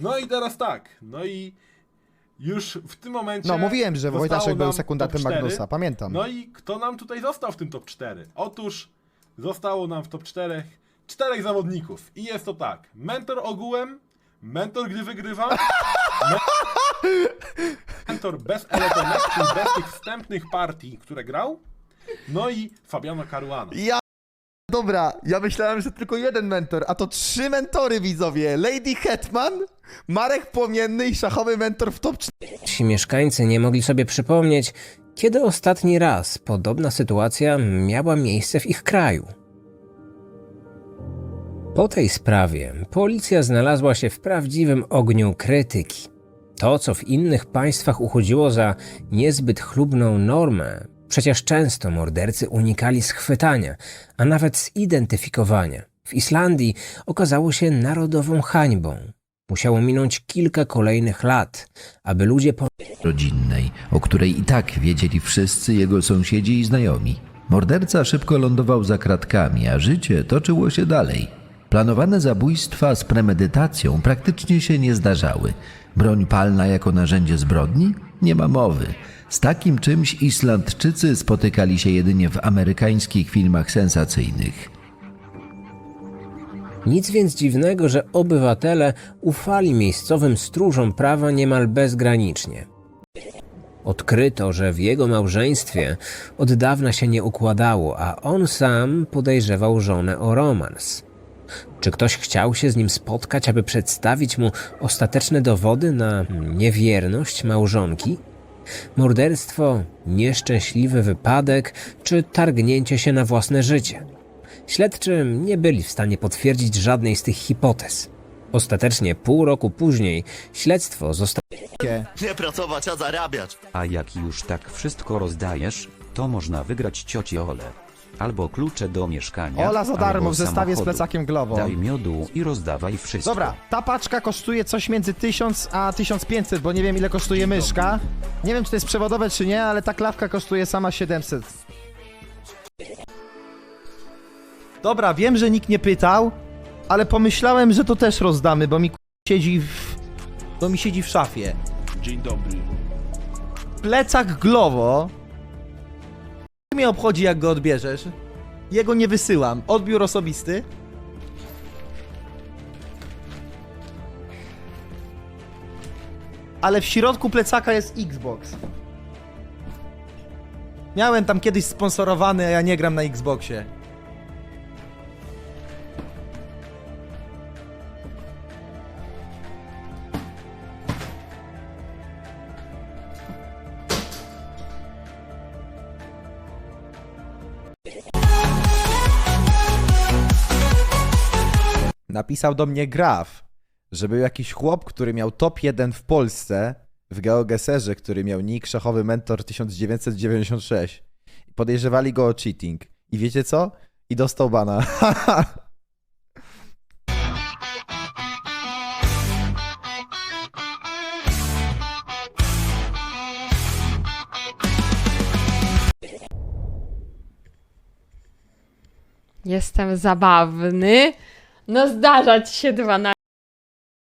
No i teraz tak, no i już w tym momencie. No, mówiłem, że Wojtaszek był cztery. Magnusa, pamiętam. No i kto nam tutaj został w tym top 4? Otóż zostało nam w top 4 czterech zawodników. I jest to tak: mentor ogółem, mentor gdy wygrywa, me- mentor bez czyli bez tych wstępnych partii, które grał, no i Fabiano Caruana. Ja... Dobra, ja myślałem, że tylko jeden mentor, a to trzy mentory widzowie. Lady Hetman, Marek Płomienny i szachowy mentor w top 4. Ci mieszkańcy nie mogli sobie przypomnieć, kiedy ostatni raz podobna sytuacja miała miejsce w ich kraju. Po tej sprawie policja znalazła się w prawdziwym ogniu krytyki. To, co w innych państwach uchodziło za niezbyt chlubną normę, przecież często mordercy unikali schwytania, a nawet zidentyfikowania. W Islandii okazało się narodową hańbą. Musiało minąć kilka kolejnych lat, aby ludzie po rodzinnej, o której i tak wiedzieli wszyscy jego sąsiedzi i znajomi. Morderca szybko lądował za kratkami, a życie toczyło się dalej. Planowane zabójstwa z premedytacją praktycznie się nie zdarzały. Broń palna jako narzędzie zbrodni? Nie ma mowy. Z takim czymś Islandczycy spotykali się jedynie w amerykańskich filmach sensacyjnych. Nic więc dziwnego, że obywatele ufali miejscowym stróżom prawa niemal bezgranicznie. Odkryto, że w jego małżeństwie od dawna się nie układało, a on sam podejrzewał żonę o romans. Czy ktoś chciał się z nim spotkać, aby przedstawić mu ostateczne dowody na niewierność małżonki? Morderstwo, nieszczęśliwy wypadek czy targnięcie się na własne życie? Śledczy nie byli w stanie potwierdzić żadnej z tych hipotez. Ostatecznie pół roku później śledztwo zostało Nie pracować, a zarabiać. A jak już tak wszystko rozdajesz, to można wygrać cioci Ole. Albo klucze do mieszkania. Ola za albo darmo w zestawie z samochodu. plecakiem Glovo. Daj miodu i rozdawaj wszystko. Dobra, ta paczka kosztuje coś między 1000 a 1500, bo nie wiem ile kosztuje myszka. Nie wiem czy to jest przewodowe czy nie, ale ta klawka kosztuje sama 700. Dobra, wiem, że nikt nie pytał, ale pomyślałem, że to też rozdamy, bo mi siedzi w... bo mi siedzi w szafie. Dzień dobry. Plecak Glovo. Mnie obchodzi jak go odbierzesz. Jego nie wysyłam. Odbiór osobisty. Ale w środku plecaka jest Xbox. Miałem tam kiedyś sponsorowany, a ja nie gram na Xboxie. Napisał do mnie Graf, że był jakiś chłop, który miał top 1 w Polsce w GeoGeserze, który miał nick szachowy mentor 1996. I Podejrzewali go o cheating. I wiecie co? I dostał bana. Jestem zabawny. No zdarza ci się 12